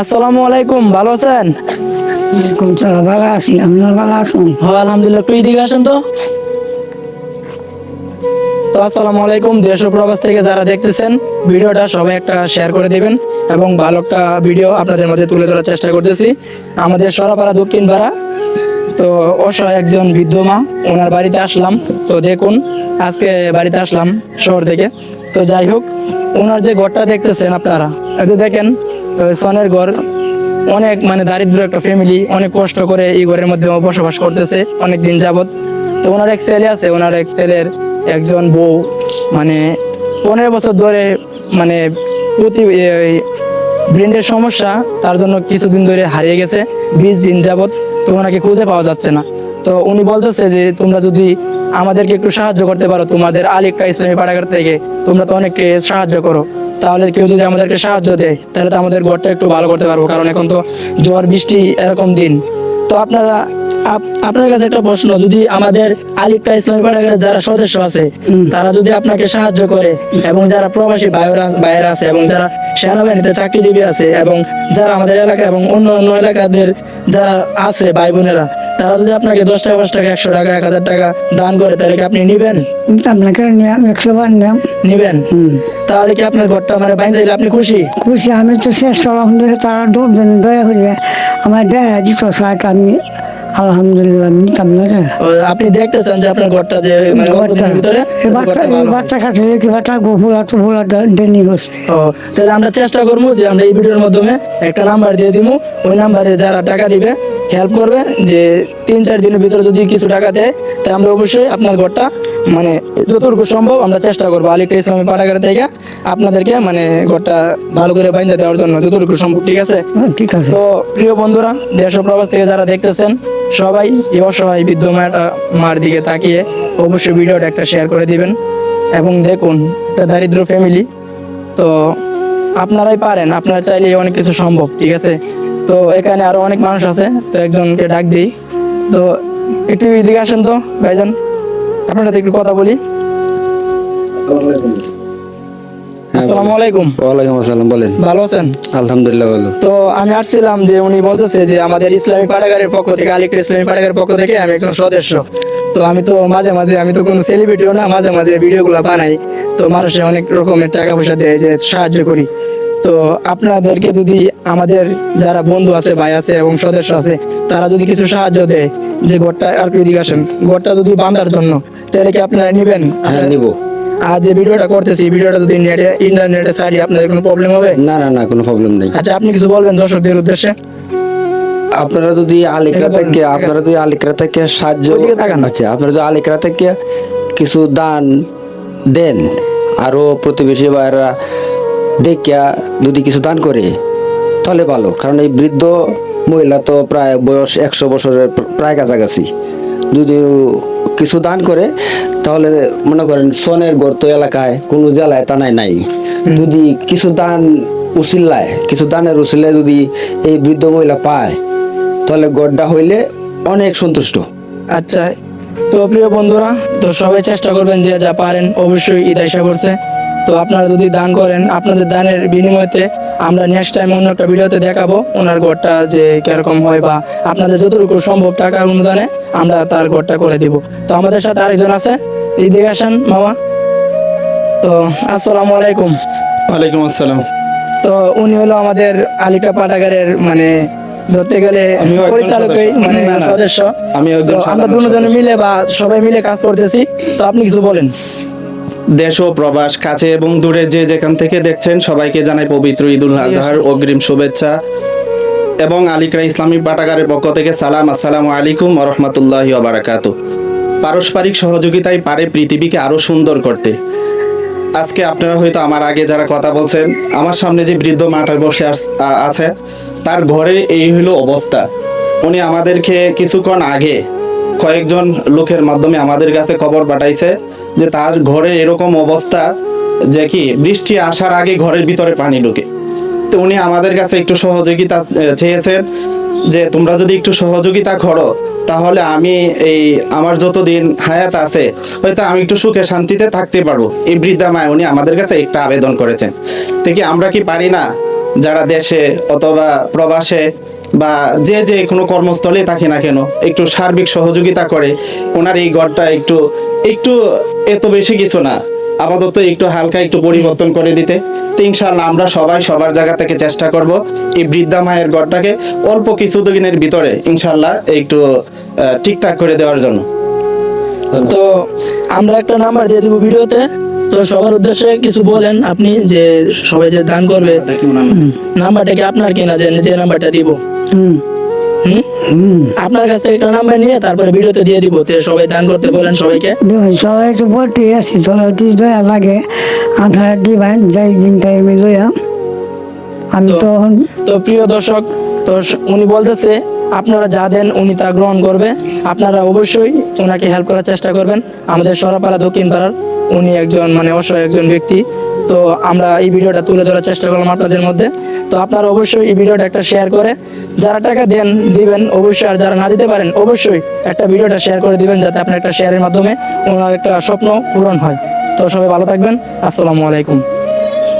আসসালামু আলাইকুম ভালো আছেন? এরকম তো ভালো আছি। আপনার ভালো আছেন হ্যাঁ আলহামদুলিল্লাহ একটু এদিকে আসেন তো। তো আসসালামু আলাইকুম দেশ ও প্রবাস থেকে যারা দেখতেছেন ভিডিওটা সবাই একটা শেয়ার করে দিবেন এবং ভালো একটা ভিডিও আপনাদের মধ্যে তুলে ধরার চেষ্টা করতেছি। আমাদের সরাপাড়া দক্ষিণ পাড়া। তো অসহায় একজন বৃদ্ধ মা ওনার বাড়িতে আসলাম। তো দেখুন আজকে বাড়িতে আসলাম শহর থেকে। তো যাই হোক ওনার যে ঘরটা দেখতেছেন আপনারা এই যে দেখেন সনের ঘর, অনেক মানে দারিদ্র একটা ফ্যামিলি অনেক কষ্ট করে এই ঘরের মধ্যে বসবাস করতেছে অনেক দিন যাবত তো ওনার এক ছেলে আছে, ওনার এক ছেলের একজন বউ মানে পনেরো বছর ধরে মানে প্রতি ব্রেন্ডের সমস্যা, তার জন্য কিছুদিন ধরে হারিয়ে গেছে, বিশ দিন যাবত তো ওনাকে খুঁজে পাওয়া যাচ্ছে না। তো উনি বলতেছে যে, তোমরা যদি আমাদেরকে একটু সাহায্য করতে পারো, তোমাদের আলিকা ইসলামী পাড়াগার থেকে তোমরা তো অনেককে সাহায্য করো। তাহলে কেউ যদি আমাদেরকে সাহায্য দেয় তাহলে তো আমাদের ঘরটা একটু ভালো করতে পারব কারণ এখন তো ঝড় বৃষ্টি এরকম দিন। তো আপনারা আপনার কাছে একটা প্রশ্ন যদি আমাদের আলিকা ইসলামী পাড়াগারের যারা সদস্য আছে তারা যদি আপনাকে সাহায্য করে এবং যারা প্রবাসী ভাইয়েরা আছে এবং যারা সেনাবাহিনীতে চাকরিজীবী আছে এবং যারা আমাদের এলাকা এবং অন্য অন্য এলাকাদের যারা আছে ভাই বোনেরা তারা যদি আপনাকে দশ টাকা পাঁচ টাকা একশো টাকা এক হাজার টাকা দান করে তাহলে কি আপনি নিবেন? আপনাকে একশো বার নিলাম। নিবেন? তাহলে কি আপনার ঘরটা মানে দিলে আপনি খুশি? খুশি আমি তো শেষ আলহামদুলিল্লাহ তারা দয়া করিয়া আমার দেয়া দিত আমি। আলহামদুলিল্লাহ নিতাম না রে। আপনি দেখতেছেন যে আপনার ঘরটা যে মানে ভিতরে? বাচ্চা বাচ্চা দেনি হচ্ছে তাহলে আমরা চেষ্টা করব যে আমরা এই ভিডিওর মাধ্যমে একটা নাম্বার দিয়ে দিব ওই নাম্বারে যারা টাকা দিবে হেল্প করবে যে তিন চার দিনের ভিতরে যদি কিছু টাকা দেয় তাই আমরা অবশ্যই আপনার ঘরটা মানে যতটুকু সম্ভব আমরা চেষ্টা করব আলিকা ইসলামী পাঠাগার থেকে আপনাদেরকে মানে ঘরটা ভালো করে বাইন্দা দেওয়ার জন্য যতটুকু সম্ভব ঠিক আছে? হ্যাঁ, ঠিক আছে। তো প্রিয় বন্ধুরা দেশ প্রবাস থেকে যারা দেখতেছেন সবাই এই অসহায় বৃদ্ধ মাটা মার দিকে তাকিয়ে অবশ্যই ভিডিওটা একটা শেয়ার করে দিবেন। এবং দেখুন একটা দারিদ্র ফ্যামিলি তো আপনারাই পারেন আপনারা চাইলে অনেক কিছু সম্ভব ঠিক আছে? তো এখানে আরও অনেক মানুষ আছে তো একজনকে ডাক দিই। তো একটু এদিকে আসেন তো ভাইজান। আপনার সাথে একটু কথা বলি। আসসালামু আলাইকুম। ওয়ালাইকুম আসসালাম বলেন। ভালো আছেন? আলহামদুলিল্লাহ ভালো। তো আমি আসছিলাম যে উনি বলতেছে যে আমাদের ইসলামী পাঠাগারের পক্ষ থেকে আলিকের ইসলামী পাঠাগারের পক্ষ থেকে আমি একজন সদস্য। তো আমি তো মাঝে মাঝে আমি তো কোনো সেলিব্রিটিও না মাঝে মাঝে ভিডিওগুলো বানাই। তো মানুষে অনেক রকমের টাকা পয়সা দেয় যে সাহায্য করি। তো আপনাদেরকে যদি আমাদের যারা বন্ধু আছে ভাই আছে এবং সদস্য আছে তারা যদি কিছু সাহায্য দেয় যে ঘরটা আর কি এদিকে আসেন। ঘরটা যদি বাঁধার জন্য তাহলে কি আপনারা নেবেন? হ্যাঁ নিব। আর যে ভিডিওটা করতেছি ভিডিওটা যদি নেটে ইন্টারনেটে ছাড়ি আপনাদের কোনো প্রবলেম হবে? না না না কোনো প্রবলেম নেই। আচ্ছা আপনি কিছু বলবেন দর্শকদের উদ্দেশ্যে? আপনারা যদি আলিকরা থেকে আপনারা যদি আলিকরা থেকে সাহায্য। আচ্ছা আপনারা যদি আলিকরা থেকে কিছু দান দেন আরও প্রতিবেশী ভাইরা দেখিয়া যদি কিছু দান করে তাহলে ভালো। কারণ এই বৃদ্ধ মহিলা তো প্রায় বয়স একশো বছরের প্রায় কাছাকাছি। যদি কিছু দান করে তাহলে মনে করেন সনের গর্ত এলাকায় কোনো জেলায় টানায় নাই। যদি কিছু দান উচিল্লায় কিছু দানের উচিল্লায় যদি এই বৃদ্ধ মহিলা পায় তাহলে গড্ডা হইলে অনেক সন্তুষ্ট। আচ্ছা। তো প্রিয় বন্ধুরা তো সবাই চেষ্টা করবেন যে যা পারেন অবশ্যই ঈদ এসে পড়ছে। তো আপনারা যদি দান করেন আপনাদের দানের বিনিময়তে আমরা নেক্সট টাইম অন্য একটা ভিডিওতে দেখাবো ওনার ঘরটা যে কীরকম হয় বা আপনাদের যতটুকু সম্ভব টাকার অনুদানে আমরা তার ঘরটা করে দিব। তো আমাদের সাথে আরেকজন আছে এদিকে আসেন মামা। তো আসসালামু আলাইকুম। ওয়ালাইকুম আসসালাম। তো উনি হলো আমাদের আলিকা পাঠাগারের মানে ধরতে গেলে পরিচালকই। মানে। সদস্য। তো আমরা দুজনে মিলে বা সবাই মিলে কাজ করতেছি। তো আপনি কিছু বলেন। দেশ ও প্রবাস কাছে এবং দূরে যে যেখান থেকে দেখছেন সবাইকে জানাই পবিত্র ঈদুল আজহার, অগ্রিম শুভেচ্ছা। এবং আলিকরা ইসলামী পাঠাগারের পক্ষ থেকে সালাম, আসসালামু আলাইকুম রহমতুল্লাহ বারাকাতু। পারস্পরিক সহযোগিতায় পারে পৃথিবীকে আরও সুন্দর করতে। আজকে আপনারা হয়তো আমার আগে যারা কথা বলছেন, আমার সামনে যে বৃদ্ধ মাটা বসে আছে, তার ঘরে এই হলো অবস্থা। উনি আমাদেরকে কিছুক্ষণ আগে কয়েকজন লোকের মাধ্যমে আমাদের কাছে খবর পাঠাইছে। যে তার ঘরে এরকম অবস্থা যে কি, বৃষ্টি আসার আগে ঘরের ভিতরে পানি ঢুকে। তো উনি আমাদের কাছে একটু সহযোগিতা চেয়েছেন যে তোমরা যদি একটু সহযোগিতা করো, তাহলে আমি এই আমার যতদিন হায়াত আছে, হয়তো আমি একটু সুখে শান্তিতে থাকতে পারব। এই বৃদ্ধা মায় উনি আমাদের কাছে একটা আবেদন করেছেন। তো কি আমরা কি পারি না, যারা দেশে অথবা প্রবাসে বা যে যে কোনো কর্মস্থলে থাকে না কেন একটু সার্বিক সহযোগিতা করে। ওনার এই ঘরটা একটু একটু এত বেশি কিছু না। আপাতত একটু হালকা একটু পরিবর্তন করে দিতে। তো ইনশাল্লাহ আমরা সবাই সবার জায়গা থেকে চেষ্টা করব এই বৃদ্ধা মায়ের ঘরটাকে অল্প কিছু দিনের ভিতরে ইনশাল্লাহ একটু ঠিকঠাক করে দেওয়ার জন্য। তো আমরা একটা নাম্বার দিয়ে দিব ভিডিওতে। তো সবার উদ্দেশ্যে কিছু বলেন আপনি যে সবাই যে দান করবে। নাম্বারটা কি আপনার কিনা যে নাম্বারটা দিব? হুম। আপনার কাছ থেকে একটা নাম্বার নিয়ে তারপরে ভিডিওতে দিয়ে দিব তো সবাই দান করতে বলেন সবাইকে। দেখুন সবাই তো বলতে আসছি সবাই দয়া লাগে। আপনারা দিবেন যাই আমি লইয়া। আমি তখন তো প্রিয় দর্শক তো উনি বলতেছে আপনারা যা দেন উনি তা গ্রহণ করবে। আপনারা অবশ্যই ওনাকে হেল্প করার চেষ্টা করবেন। আমাদের সরাপাড়া দক্ষিণ পাড়ার উনি একজন মানে অসহায় একজন ব্যক্তি। তো আমরা এই ভিডিওটা তুলে ধরার চেষ্টা করলাম আপনাদের মধ্যে। তো আপনারা অবশ্যই এই ভিডিওটা একটা শেয়ার করে, যারা টাকা দেন, দিবেন, অবশ্যই, আর যারা না দিতে পারেন, অবশ্যই একটা ভিডিওটা শেয়ার করে দিবেন যাতে আপনার একটা শেয়ারের মাধ্যমে ওনার একটা স্বপ্ন পূরণ হয়। তো সবাই ভালো থাকবেন। আসসালামু আলাইকুম।